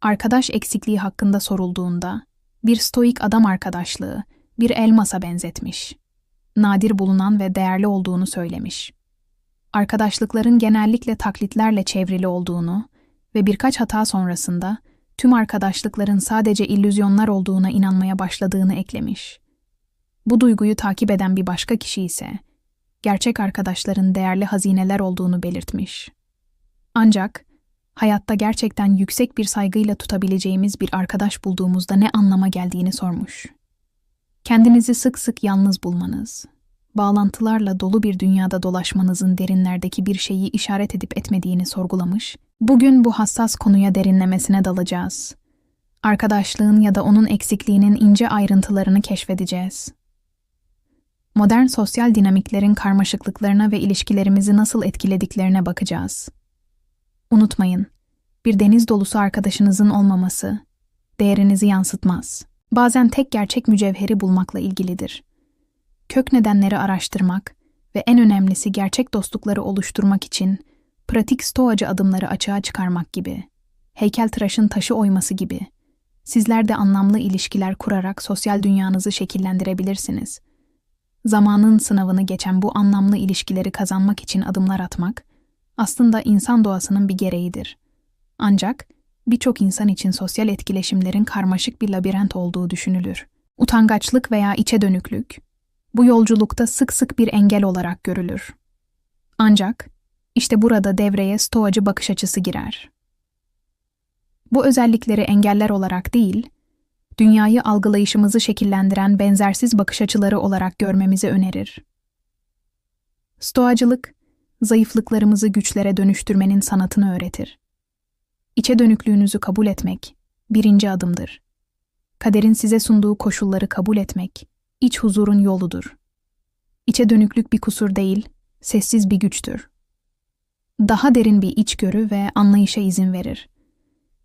arkadaş eksikliği hakkında sorulduğunda bir stoik adam arkadaşlığı bir elmasa benzetmiş. Nadir bulunan ve değerli olduğunu söylemiş. Arkadaşlıkların genellikle taklitlerle çevrili olduğunu ve birkaç hata sonrasında tüm arkadaşlıkların sadece illüzyonlar olduğuna inanmaya başladığını eklemiş. Bu duyguyu takip eden bir başka kişi ise gerçek arkadaşların değerli hazineler olduğunu belirtmiş. Ancak hayatta gerçekten yüksek bir saygıyla tutabileceğimiz bir arkadaş bulduğumuzda ne anlama geldiğini sormuş. Kendinizi sık sık yalnız bulmanız, bağlantılarla dolu bir dünyada dolaşmanızın derinlerdeki bir şeyi işaret edip etmediğini sorgulamış. Bugün bu hassas konuya derinlemesine dalacağız. Arkadaşlığın ya da onun eksikliğinin ince ayrıntılarını keşfedeceğiz. Modern sosyal dinamiklerin karmaşıklıklarına ve ilişkilerimizi nasıl etkilediklerine bakacağız. Unutmayın, bir deniz dolusu arkadaşınızın olmaması değerinizi yansıtmaz. Bazen tek gerçek mücevheri bulmakla ilgilidir. Kök nedenleri araştırmak ve en önemlisi gerçek dostlukları oluşturmak için pratik stoacı adımları açığa çıkarmak gibi, heykeltıraşın taşı oyması gibi, sizler de anlamlı ilişkiler kurarak sosyal dünyanızı şekillendirebilirsiniz. Zamanın sınavını geçen bu anlamlı ilişkileri kazanmak için adımlar atmak, aslında insan doğasının bir gereğidir. Ancak birçok insan için sosyal etkileşimlerin karmaşık bir labirent olduğu düşünülür. Utangaçlık veya içe dönüklük, bu yolculukta sık sık bir engel olarak görülür. Ancak işte burada devreye stoacı bakış açısı girer. Bu özellikleri engeller olarak değil, dünyayı algılayışımızı şekillendiren benzersiz bakış açıları olarak görmemizi önerir. Stoacılık, zayıflıklarımızı güçlere dönüştürmenin sanatını öğretir. İçe dönüklüğünüzü kabul etmek birinci adımdır. Kaderin size sunduğu koşulları kabul etmek, iç huzurun yoludur. İçe dönüklük bir kusur değil, sessiz bir güçtür. Daha derin bir içgörü ve anlayışa izin verir.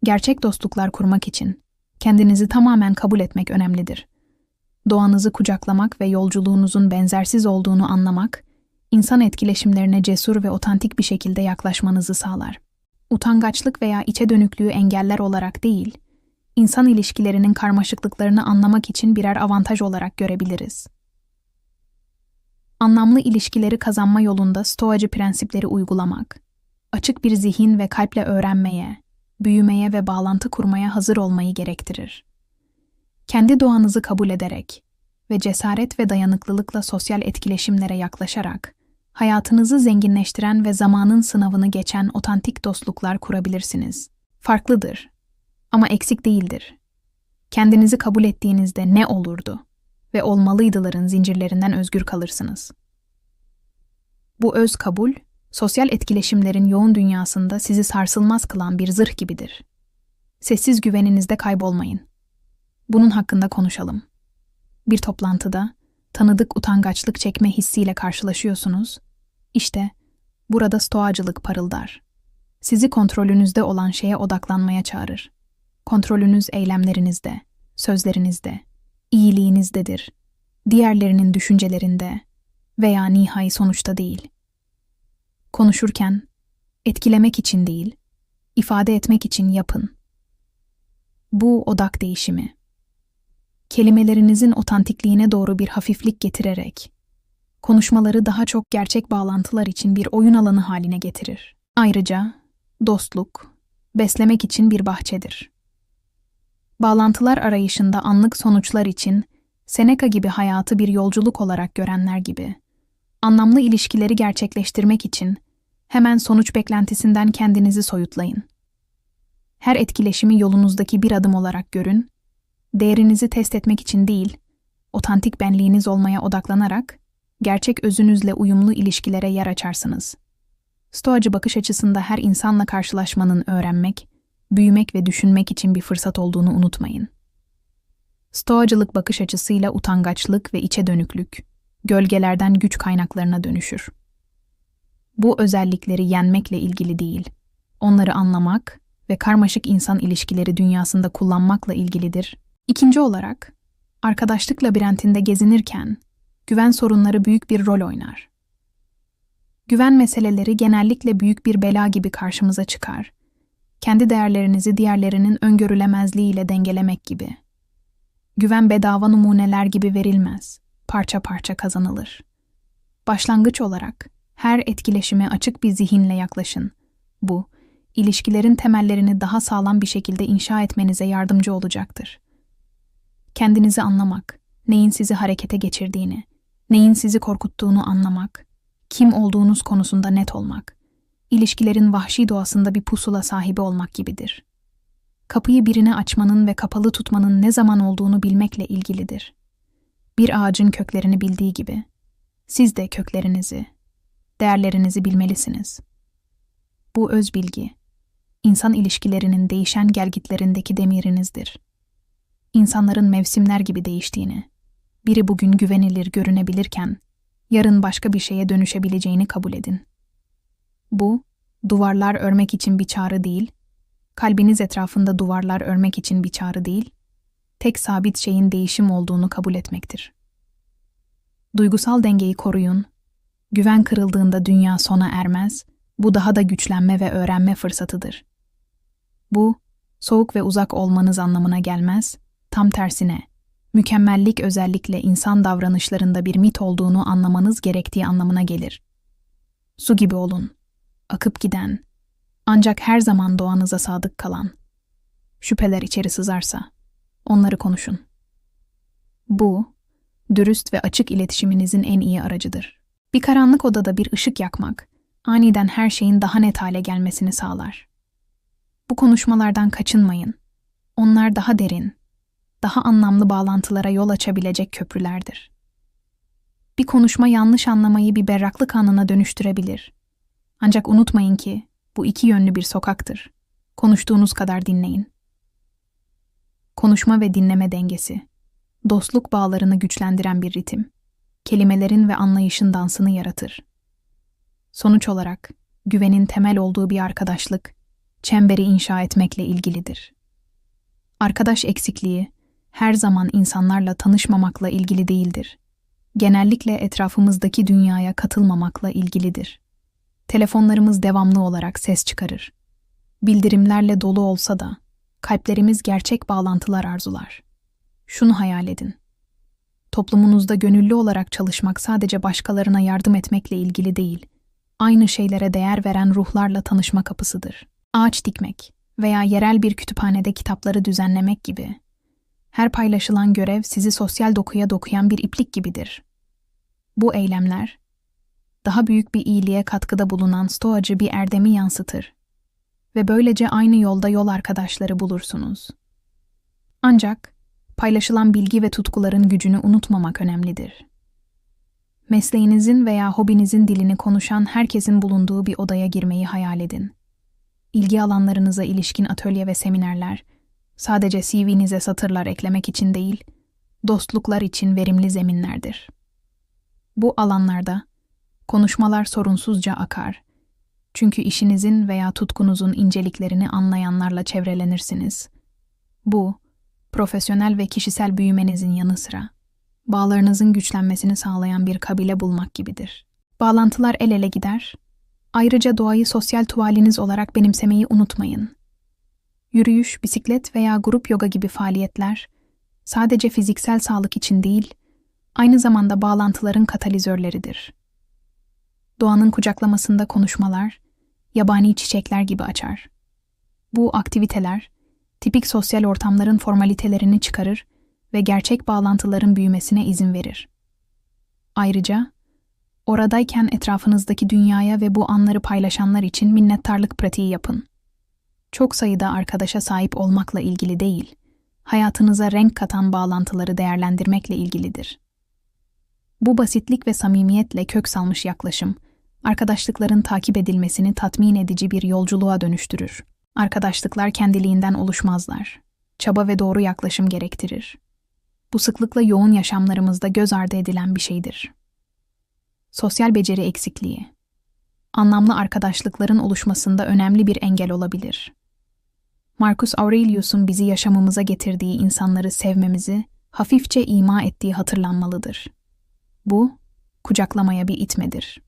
Gerçek dostluklar kurmak için kendinizi tamamen kabul etmek önemlidir. Doğanızı kucaklamak ve yolculuğunuzun benzersiz olduğunu anlamak, insan etkileşimlerine cesur ve otantik bir şekilde yaklaşmanızı sağlar. Utangaçlık veya içe dönüklüğü engeller olarak değil, insan ilişkilerinin karmaşıklıklarını anlamak için birer avantaj olarak görebiliriz. Anlamlı ilişkileri kazanma yolunda stoacı prensipleri uygulamak, açık bir zihin ve kalple öğrenmeye, büyümeye ve bağlantı kurmaya hazır olmayı gerektirir. Kendi doğanızı kabul ederek ve cesaret ve dayanıklılıkla sosyal etkileşimlere yaklaşarak, hayatınızı zenginleştiren ve zamanın sınavını geçen otantik dostluklar kurabilirsiniz. Farklıdır ama eksik değildir. Kendinizi kabul ettiğinizde ne olurdu ve olmalıydıların zincirlerinden özgür kalırsınız. Bu öz kabul, sosyal etkileşimlerin yoğun dünyasında sizi sarsılmaz kılan bir zırh gibidir. Sessiz güveninizde kaybolmayın. Bunun hakkında konuşalım. Bir toplantıda tanıdık utangaçlık çekme hissiyle karşılaşıyorsunuz. İşte burada stoacılık parıldar. Sizi kontrolünüzde olan şeye odaklanmaya çağırır. Kontrolünüz eylemlerinizde, sözlerinizde, iyiliğinizdedir. Diğerlerinin düşüncelerinde veya nihai sonuçta değil. Konuşurken etkilemek için değil, ifade etmek için yapın. Bu odak değişimi kelimelerinizin otantikliğine doğru bir hafiflik getirerek, konuşmaları daha çok gerçek bağlantılar için bir oyun alanı haline getirir. Ayrıca, dostluk, beslemek için bir bahçedir. Bağlantılar arayışında anlık sonuçlar için, Seneca gibi hayatı bir yolculuk olarak görenler gibi, anlamlı ilişkileri gerçekleştirmek için hemen sonuç beklentisinden kendinizi soyutlayın. Her etkileşimi yolunuzdaki bir adım olarak görün değerinizi test etmek için değil, otantik benliğiniz olmaya odaklanarak, gerçek özünüzle uyumlu ilişkilere yer açarsınız. Stoacı bakış açısında her insanla karşılaşmanın öğrenmek, büyümek ve düşünmek için bir fırsat olduğunu unutmayın. Stoacılık bakış açısıyla utangaçlık ve içe dönüklük, gölgelerden güç kaynaklarına dönüşür. Bu özellikleri yenmekle ilgili değil, onları anlamak ve karmaşık insan ilişkileri dünyasında kullanmakla ilgilidir İkinci olarak, arkadaşlık labirentinde gezinirken güven sorunları büyük bir rol oynar. Güven meseleleri genellikle büyük bir bela gibi karşımıza çıkar. Kendi değerlerinizi diğerlerinin öngörülemezliğiyle dengelemek gibi. Güven bedava numuneler gibi verilmez, parça parça kazanılır. Başlangıç olarak her etkileşime açık bir zihinle yaklaşın. Bu, ilişkilerin temellerini daha sağlam bir şekilde inşa etmenize yardımcı olacaktır. Kendinizi anlamak, neyin sizi harekete geçirdiğini, neyin sizi korkuttuğunu anlamak, kim olduğunuz konusunda net olmak, ilişkilerin vahşi doğasında bir pusula sahibi olmak gibidir. Kapıyı birine açmanın ve kapalı tutmanın ne zaman olduğunu bilmekle ilgilidir. Bir ağacın köklerini bildiği gibi, siz de köklerinizi, değerlerinizi bilmelisiniz. Bu öz bilgi, insan ilişkilerinin değişen gelgitlerindeki demirinizdir. İnsanların mevsimler gibi değiştiğini, biri bugün güvenilir görünebilirken, yarın başka bir şeye dönüşebileceğini kabul edin. Bu, duvarlar örmek için bir çağrı değil, kalbiniz etrafında duvarlar örmek için bir çağrı değil, tek sabit şeyin değişim olduğunu kabul etmektir. Duygusal dengeyi koruyun. Güven kırıldığında dünya sona ermez, bu daha da güçlenme ve öğrenme fırsatıdır. Bu, soğuk ve uzak olmanız anlamına gelmez, tam tersine, mükemmellik özellikle insan davranışlarında bir mit olduğunu anlamanız gerektiği anlamına gelir. Su gibi olun, akıp giden, ancak her zaman doğanıza sadık kalan. Şüpheler içeri sızarsa, onları konuşun. Bu, dürüst ve açık iletişiminizin en iyi aracıdır. Bir karanlık odada bir ışık yakmak, aniden her şeyin daha net hale gelmesini sağlar. Bu konuşmalardan kaçınmayın. Onlar daha derin, daha anlamlı bağlantılara yol açabilecek köprülerdir. Bir konuşma yanlış anlamayı bir berraklık anına dönüştürebilir. Ancak unutmayın ki bu iki yönlü bir sokaktır. Konuştuğunuz kadar dinleyin. Konuşma ve dinleme dengesi. Dostluk bağlarını güçlendiren bir ritim. Kelimelerin ve anlayışın dansını yaratır. Sonuç olarak güvenin temel olduğu bir arkadaşlık, çemberi inşa etmekle ilgilidir. Arkadaş eksikliği her zaman insanlarla tanışmamakla ilgili değildir. Genellikle etrafımızdaki dünyaya katılmamakla ilgilidir. Telefonlarımız devamlı olarak ses çıkarır. Bildirimlerle dolu olsa da kalplerimiz gerçek bağlantılar arzular. Şunu hayal edin. Toplumunuzda gönüllü olarak çalışmak sadece başkalarına yardım etmekle ilgili değil, aynı şeylere değer veren ruhlarla tanışma kapısıdır. Ağaç dikmek veya yerel bir kütüphanede kitapları düzenlemek gibi. Her paylaşılan görev sizi sosyal dokuya dokuyan bir iplik gibidir. Bu eylemler, daha büyük bir iyiliğe katkıda bulunan stoacı bir erdemi yansıtır ve böylece aynı yolda yol arkadaşları bulursunuz. Ancak paylaşılan bilgi ve tutkuların gücünü unutmamak önemlidir. Mesleğinizin veya hobinizin dilini konuşan herkesin bulunduğu bir odaya girmeyi hayal edin. İlgi alanlarınıza ilişkin atölye ve seminerler, sadece CV'nize satırlar eklemek için değil, dostluklar için verimli zeminlerdir. Bu alanlarda konuşmalar sorunsuzca akar. Çünkü işinizin veya tutkunuzun inceliklerini anlayanlarla çevrelenirsiniz. Bu, profesyonel ve kişisel büyümenizin yanı sıra bağlarınızın güçlenmesini sağlayan bir kabile bulmak gibidir. Bağlantılar el ele gider. Ayrıca doğayı sosyal tuvaliniz olarak benimsemeyi unutmayın. Yürüyüş, bisiklet veya grup yoga gibi faaliyetler sadece fiziksel sağlık için değil, aynı zamanda bağlantıların katalizörleridir. Doğanın kucaklamasında konuşmalar, yabani çiçekler gibi açar. Bu aktiviteler, tipik sosyal ortamların formalitelerini çıkarır ve gerçek bağlantıların büyümesine izin verir. Ayrıca, oradayken etrafınızdaki dünyaya ve bu anları paylaşanlar için minnettarlık pratiği yapın. Çok sayıda arkadaşa sahip olmakla ilgili değil, hayatınıza renk katan bağlantıları değerlendirmekle ilgilidir. Bu basitlik ve samimiyetle kök salmış yaklaşım, arkadaşlıkların takip edilmesini tatmin edici bir yolculuğa dönüştürür. Arkadaşlıklar kendiliğinden oluşmazlar. Çaba ve doğru yaklaşım gerektirir. Bu sıklıkla yoğun yaşamlarımızda göz ardı edilen bir şeydir. Sosyal beceri eksikliği. Anlamlı arkadaşlıkların oluşmasında önemli bir engel olabilir. Marcus Aurelius'un bizi yaşamımıza getirdiği insanları sevmemizi hafifçe ima ettiği hatırlanmalıdır. Bu, kucaklamaya bir itmedir.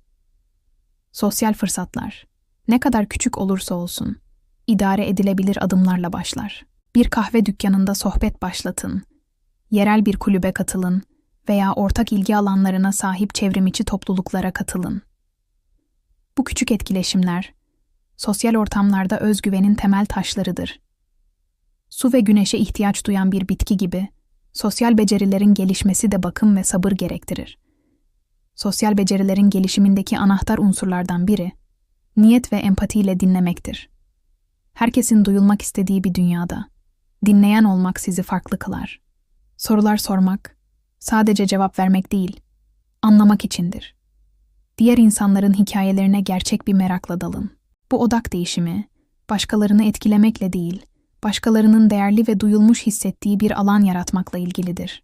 Sosyal fırsatlar. Ne kadar küçük olursa olsun, idare edilebilir adımlarla başlar. Bir kahve dükkanında sohbet başlatın, yerel bir kulübe katılın veya ortak ilgi alanlarına sahip çevrimiçi topluluklara katılın. Bu küçük etkileşimler, sosyal ortamlarda özgüvenin temel taşlarıdır. Su ve güneşe ihtiyaç duyan bir bitki gibi, sosyal becerilerin gelişmesi de bakım ve sabır gerektirir. Sosyal becerilerin gelişimindeki anahtar unsurlardan biri, niyet ve empatiyle dinlemektir. Herkesin duyulmak istediği bir dünyada, dinleyen olmak sizi farklı kılar. Sorular sormak, sadece cevap vermek değil, anlamak içindir. Diğer insanların hikayelerine gerçek bir merakla dalın. Bu odak değişimi, başkalarını etkilemekle değil, başkalarının değerli ve duyulmuş hissettiği bir alan yaratmakla ilgilidir.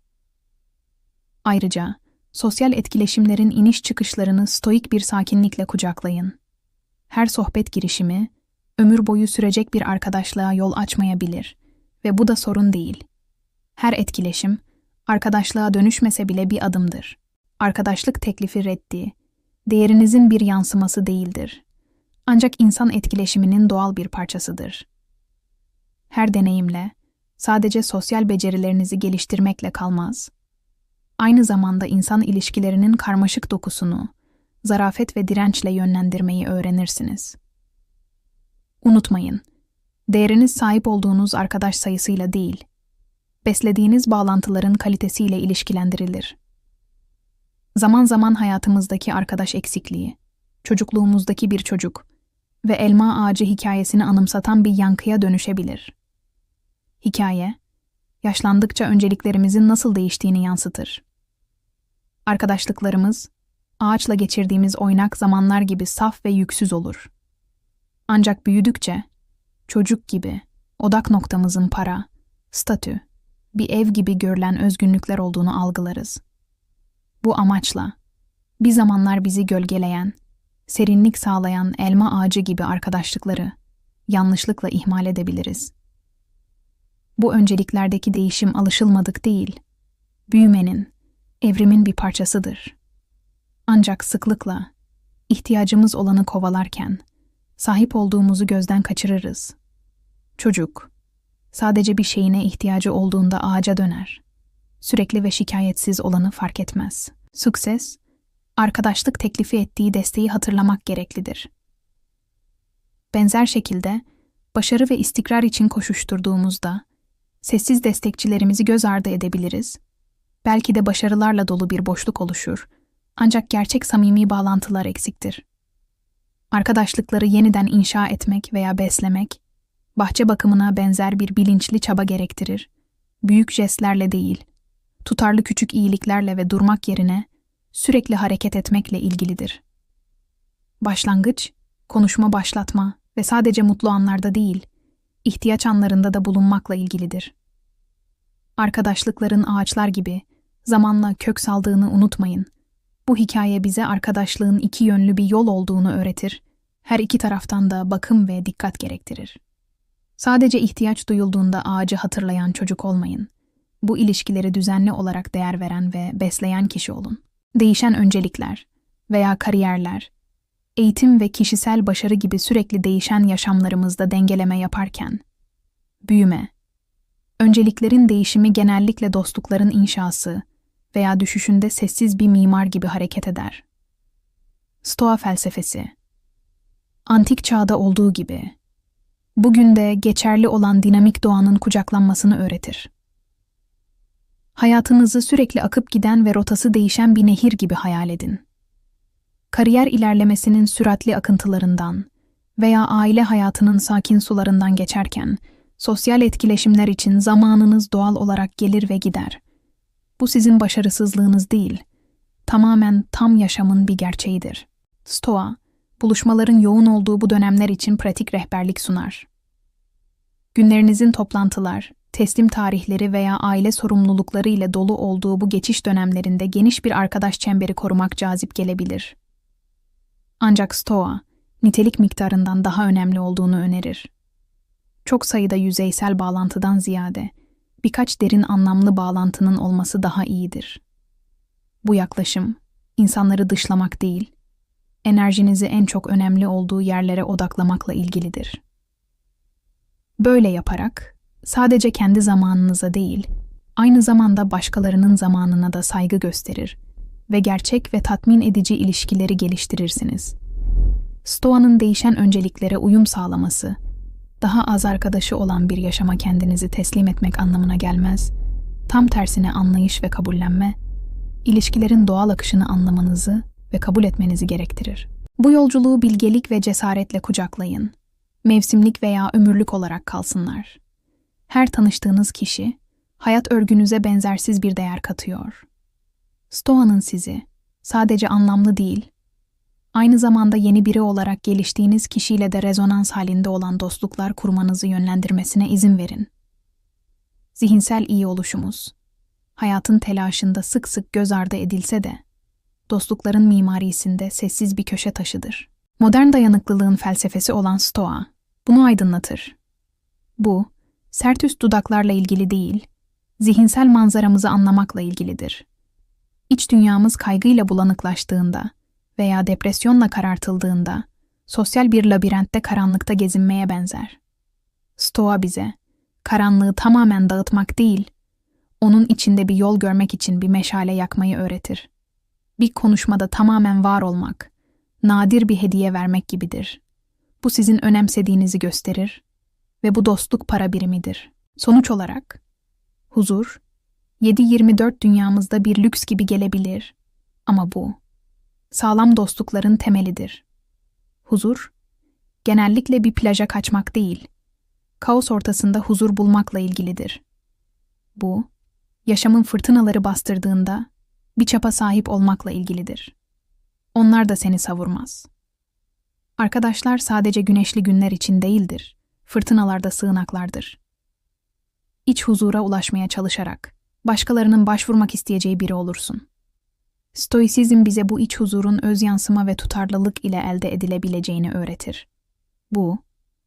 Ayrıca, sosyal etkileşimlerin iniş çıkışlarını stoik bir sakinlikle kucaklayın. Her sohbet girişimi, ömür boyu sürecek bir arkadaşlığa yol açmayabilir ve bu da sorun değil. Her etkileşim, arkadaşlığa dönüşmese bile bir adımdır. Arkadaşlık teklifi reddi, değerinizin bir yansıması değildir. Ancak insan etkileşiminin doğal bir parçasıdır. Her deneyimle, sadece sosyal becerilerinizi geliştirmekle kalmaz. Aynı zamanda insan ilişkilerinin karmaşık dokusunu, zarafet ve dirençle yönlendirmeyi öğrenirsiniz. Unutmayın, değeriniz sahip olduğunuz arkadaş sayısıyla değil, beslediğiniz bağlantıların kalitesiyle ilişkilendirilir. Zaman zaman hayatımızdaki arkadaş eksikliği, çocukluğumuzdaki bir çocuk ve elma ağacı hikayesini anımsatan bir yankıya dönüşebilir. Hikaye, yaşlandıkça önceliklerimizin nasıl değiştiğini yansıtır. Arkadaşlıklarımız, ağaçla geçirdiğimiz oynak zamanlar gibi saf ve yüksüz olur. Ancak büyüdükçe, çocuk gibi, odak noktamızın para, statü, bir ev gibi görülen özgünlükler olduğunu algılarız. Bu amaçla, bir zamanlar bizi gölgeleyen, serinlik sağlayan elma ağacı gibi arkadaşlıkları yanlışlıkla ihmal edebiliriz. Bu önceliklerdeki değişim alışılmadık değil, büyümenin, evrimin bir parçasıdır. Ancak sıklıkla, ihtiyacımız olanı kovalarken, sahip olduğumuzu gözden kaçırırız. Çocuk, sadece bir şeyine ihtiyacı olduğunda ağaca döner. Sürekli ve şikayetsiz olanı fark etmez. Sukses, arkadaşlık teklifi ettiği desteği hatırlamak gereklidir. Benzer şekilde, başarı ve istikrar için koşuşturduğumuzda, sessiz destekçilerimizi göz ardı edebiliriz. Belki de başarılarla dolu bir boşluk oluşur. Ancak gerçek samimi bağlantılar eksiktir. Arkadaşlıkları yeniden inşa etmek veya beslemek, bahçe bakımına benzer bir bilinçli çaba gerektirir. Büyük jestlerle değil, tutarlı küçük iyiliklerle ve durmak yerine sürekli hareket etmekle ilgilidir. Başlangıç, konuşma başlatma ve sadece mutlu anlarda değil, ihtiyaç anlarında da bulunmakla ilgilidir. Arkadaşlıkların ağaçlar gibi zamanla kök saldığını unutmayın. Bu hikaye bize arkadaşlığın iki yönlü bir yol olduğunu öğretir. Her iki taraftan da bakım ve dikkat gerektirir. Sadece ihtiyaç duyulduğunda ağacı hatırlayan çocuk olmayın. Bu ilişkileri düzenli olarak değer veren ve besleyen kişi olun. Değişen öncelikler veya kariyerler eğitim ve kişisel başarı gibi sürekli değişen yaşamlarımızda dengeleme yaparken, büyüme, önceliklerin değişimi genellikle dostlukların inşası veya düşüşünde sessiz bir mimar gibi hareket eder. Stoa felsefesi Antik çağda olduğu gibi, bugün de geçerli olan dinamik doğanın kucaklanmasını öğretir. Hayatınızı sürekli akıp giden ve rotası değişen bir nehir gibi hayal edin kariyer ilerlemesinin süratli akıntılarından veya aile hayatının sakin sularından geçerken, sosyal etkileşimler için zamanınız doğal olarak gelir ve gider. Bu sizin başarısızlığınız değil, tamamen tam yaşamın bir gerçeğidir. Stoa, buluşmaların yoğun olduğu bu dönemler için pratik rehberlik sunar. Günlerinizin toplantılar, teslim tarihleri veya aile sorumlulukları ile dolu olduğu bu geçiş dönemlerinde geniş bir arkadaş çemberi korumak cazip gelebilir. Ancak Stoa, nitelik miktarından daha önemli olduğunu önerir. Çok sayıda yüzeysel bağlantıdan ziyade birkaç derin anlamlı bağlantının olması daha iyidir. Bu yaklaşım, insanları dışlamak değil, enerjinizi en çok önemli olduğu yerlere odaklamakla ilgilidir. Böyle yaparak sadece kendi zamanınıza değil, aynı zamanda başkalarının zamanına da saygı gösterir ve gerçek ve tatmin edici ilişkileri geliştirirsiniz. Stoa'nın değişen önceliklere uyum sağlaması, daha az arkadaşı olan bir yaşama kendinizi teslim etmek anlamına gelmez. Tam tersine anlayış ve kabullenme, ilişkilerin doğal akışını anlamanızı ve kabul etmenizi gerektirir. Bu yolculuğu bilgelik ve cesaretle kucaklayın. Mevsimlik veya ömürlük olarak kalsınlar. Her tanıştığınız kişi, hayat örgünüze benzersiz bir değer katıyor. Stoa'nın sizi, sadece anlamlı değil, aynı zamanda yeni biri olarak geliştiğiniz kişiyle de rezonans halinde olan dostluklar kurmanızı yönlendirmesine izin verin. Zihinsel iyi oluşumuz, hayatın telaşında sık sık göz ardı edilse de, dostlukların mimarisinde sessiz bir köşe taşıdır. Modern dayanıklılığın felsefesi olan Stoa, bunu aydınlatır. Bu, sert üst dudaklarla ilgili değil, zihinsel manzaramızı anlamakla ilgilidir. İç dünyamız kaygıyla bulanıklaştığında veya depresyonla karartıldığında, sosyal bir labirentte karanlıkta gezinmeye benzer. Stoa bize, karanlığı tamamen dağıtmak değil, onun içinde bir yol görmek için bir meşale yakmayı öğretir. Bir konuşmada tamamen var olmak, nadir bir hediye vermek gibidir. Bu sizin önemsediğinizi gösterir ve bu dostluk para birimidir. Sonuç olarak, huzur, 7-24 dünyamızda bir lüks gibi gelebilir ama bu, sağlam dostlukların temelidir. Huzur, genellikle bir plaja kaçmak değil, kaos ortasında huzur bulmakla ilgilidir. Bu, yaşamın fırtınaları bastırdığında bir çapa sahip olmakla ilgilidir. Onlar da seni savurmaz. Arkadaşlar sadece güneşli günler için değildir, fırtınalarda sığınaklardır. İç huzura ulaşmaya çalışarak, başkalarının başvurmak isteyeceği biri olursun. Stoisizm bize bu iç huzurun öz yansıma ve tutarlılık ile elde edilebileceğini öğretir. Bu,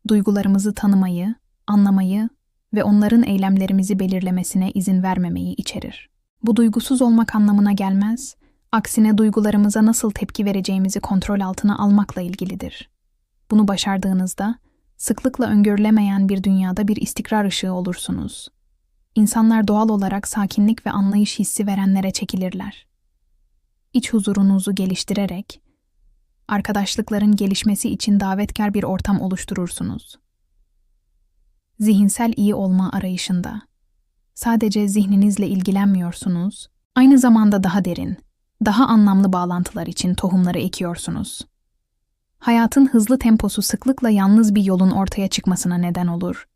duygularımızı tanımayı, anlamayı ve onların eylemlerimizi belirlemesine izin vermemeyi içerir. Bu duygusuz olmak anlamına gelmez, aksine duygularımıza nasıl tepki vereceğimizi kontrol altına almakla ilgilidir. Bunu başardığınızda, sıklıkla öngörülemeyen bir dünyada bir istikrar ışığı olursunuz. İnsanlar doğal olarak sakinlik ve anlayış hissi verenlere çekilirler. İç huzurunuzu geliştirerek, arkadaşlıkların gelişmesi için davetkar bir ortam oluşturursunuz. Zihinsel iyi olma arayışında sadece zihninizle ilgilenmiyorsunuz, aynı zamanda daha derin, daha anlamlı bağlantılar için tohumları ekiyorsunuz. Hayatın hızlı temposu sıklıkla yalnız bir yolun ortaya çıkmasına neden olur.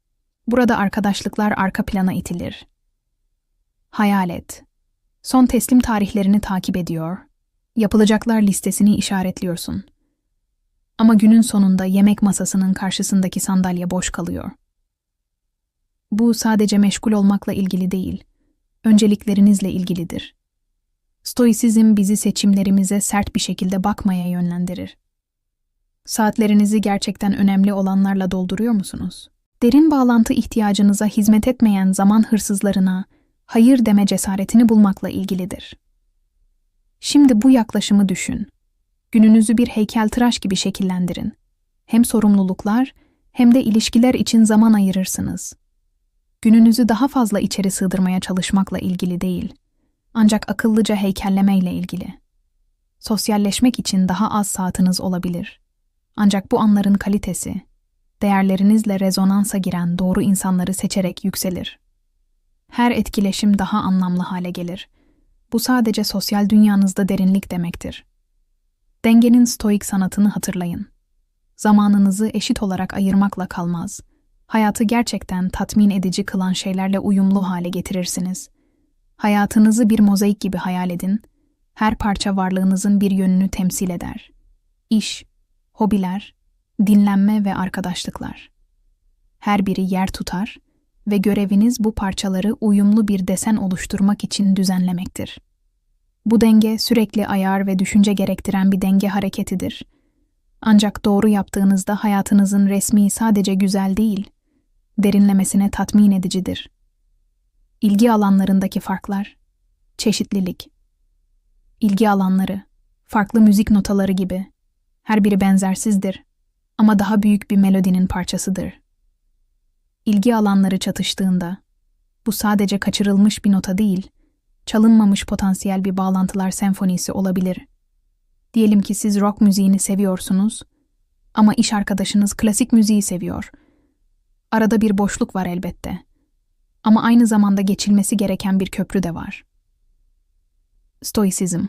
Burada arkadaşlıklar arka plana itilir. Hayal et. Son teslim tarihlerini takip ediyor. Yapılacaklar listesini işaretliyorsun. Ama günün sonunda yemek masasının karşısındaki sandalye boş kalıyor. Bu sadece meşgul olmakla ilgili değil, önceliklerinizle ilgilidir. Stoisizm bizi seçimlerimize sert bir şekilde bakmaya yönlendirir. Saatlerinizi gerçekten önemli olanlarla dolduruyor musunuz? Derin bağlantı ihtiyacınıza hizmet etmeyen zaman hırsızlarına hayır deme cesaretini bulmakla ilgilidir. Şimdi bu yaklaşımı düşün. Gününüzü bir heykeltıraş gibi şekillendirin. Hem sorumluluklar hem de ilişkiler için zaman ayırırsınız gününüzü daha fazla içeri sığdırmaya çalışmakla ilgili değil, ancak akıllıca heykellemeyle ilgili. Sosyalleşmek için daha az saatiniz olabilir. Ancak bu anların kalitesi, değerlerinizle rezonansa giren doğru insanları seçerek yükselir. Her etkileşim daha anlamlı hale gelir. Bu sadece sosyal dünyanızda derinlik demektir. Dengenin stoik sanatını hatırlayın. Zamanınızı eşit olarak ayırmakla kalmaz, hayatı gerçekten tatmin edici kılan şeylerle uyumlu hale getirirsiniz. Hayatınızı bir mozaik gibi hayal edin. Her parça varlığınızın bir yönünü temsil eder. İş, hobiler, dinlenme ve arkadaşlıklar. Her biri yer tutar ve göreviniz bu parçaları uyumlu bir desen oluşturmak için düzenlemektir. Bu denge sürekli ayar ve düşünce gerektiren bir denge hareketidir. Ancak doğru yaptığınızda hayatınızın resmi sadece güzel değil, derinlemesine tatmin edicidir. İlgi alanlarındaki farklar, çeşitlilik. İlgi alanları, farklı müzik notaları gibi, her biri benzersizdir ama daha büyük bir melodinin parçasıdır. ilgi alanları çatıştığında, bu sadece kaçırılmış bir nota değil, çalınmamış potansiyel bir bağlantılar senfonisi olabilir. Diyelim ki siz rock müziğini seviyorsunuz ama iş arkadaşınız klasik müziği seviyor. Arada bir boşluk var elbette. Ama aynı zamanda geçilmesi gereken bir köprü de var. Stoisizm.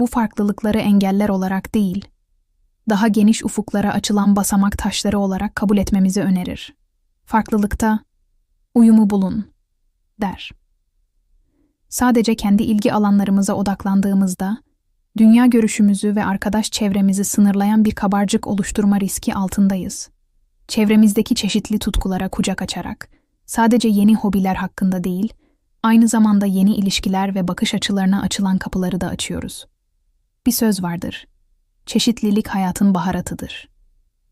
Bu farklılıkları engeller olarak değil, daha geniş ufuklara açılan basamak taşları olarak kabul etmemizi önerir. Farklılıkta uyumu bulun der. Sadece kendi ilgi alanlarımıza odaklandığımızda dünya görüşümüzü ve arkadaş çevremizi sınırlayan bir kabarcık oluşturma riski altındayız. Çevremizdeki çeşitli tutkulara kucak açarak sadece yeni hobiler hakkında değil, aynı zamanda yeni ilişkiler ve bakış açılarına açılan kapıları da açıyoruz. Bir söz vardır. Çeşitlilik hayatın baharatıdır.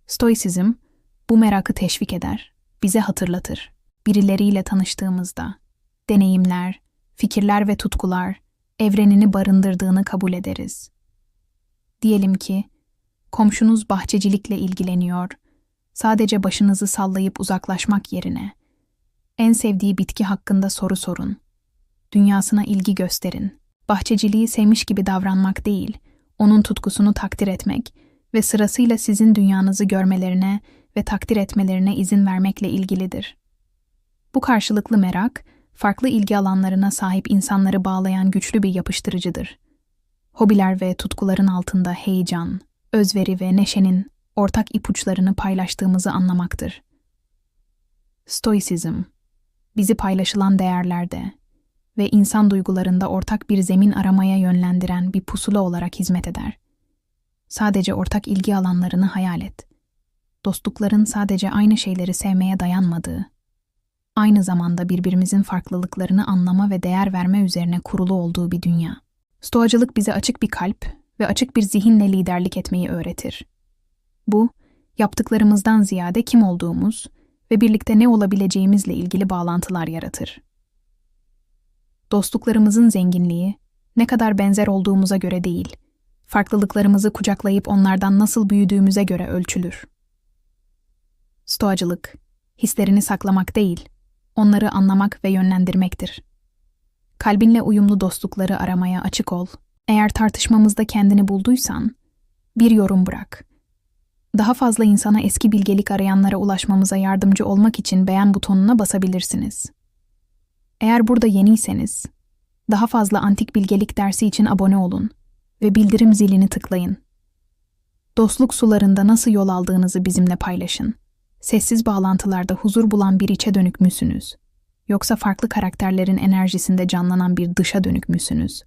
Stoisizm bu merakı teşvik eder, bize hatırlatır. Birileriyle tanıştığımızda deneyimler, fikirler ve tutkular evrenini barındırdığını kabul ederiz. Diyelim ki komşunuz bahçecilikle ilgileniyor, sadece başınızı sallayıp uzaklaşmak yerine en sevdiği bitki hakkında soru sorun. Dünyasına ilgi gösterin. Bahçeciliği sevmiş gibi davranmak değil, onun tutkusunu takdir etmek ve sırasıyla sizin dünyanızı görmelerine ve takdir etmelerine izin vermekle ilgilidir. Bu karşılıklı merak, farklı ilgi alanlarına sahip insanları bağlayan güçlü bir yapıştırıcıdır. Hobiler ve tutkuların altında heyecan, özveri ve neşenin ortak ipuçlarını paylaştığımızı anlamaktır. Stoisizm, bizi paylaşılan değerlerde ve insan duygularında ortak bir zemin aramaya yönlendiren bir pusula olarak hizmet eder. Sadece ortak ilgi alanlarını hayal et. Dostlukların sadece aynı şeyleri sevmeye dayanmadığı, aynı zamanda birbirimizin farklılıklarını anlama ve değer verme üzerine kurulu olduğu bir dünya. Stoacılık bize açık bir kalp ve açık bir zihinle liderlik etmeyi öğretir. Bu, yaptıklarımızdan ziyade kim olduğumuz ve birlikte ne olabileceğimizle ilgili bağlantılar yaratır. Dostluklarımızın zenginliği, ne kadar benzer olduğumuza göre değil, farklılıklarımızı kucaklayıp onlardan nasıl büyüdüğümüze göre ölçülür. Stoacılık, hislerini saklamak değil, onları anlamak ve yönlendirmektir. Kalbinle uyumlu dostlukları aramaya açık ol. Eğer tartışmamızda kendini bulduysan, bir yorum bırak. Daha fazla insana eski bilgelik arayanlara ulaşmamıza yardımcı olmak için beğen butonuna basabilirsiniz. Eğer burada yeniyseniz, daha fazla antik bilgelik dersi için abone olun ve bildirim zilini tıklayın. Dostluk sularında nasıl yol aldığınızı bizimle paylaşın. Sessiz bağlantılarda huzur bulan bir içe dönük müsünüz? Yoksa farklı karakterlerin enerjisinde canlanan bir dışa dönük müsünüz?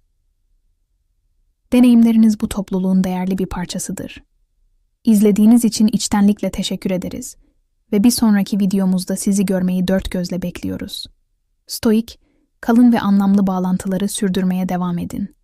Deneyimleriniz bu topluluğun değerli bir parçasıdır. İzlediğiniz için içtenlikle teşekkür ederiz ve bir sonraki videomuzda sizi görmeyi dört gözle bekliyoruz. Stoik, kalın ve anlamlı bağlantıları sürdürmeye devam edin.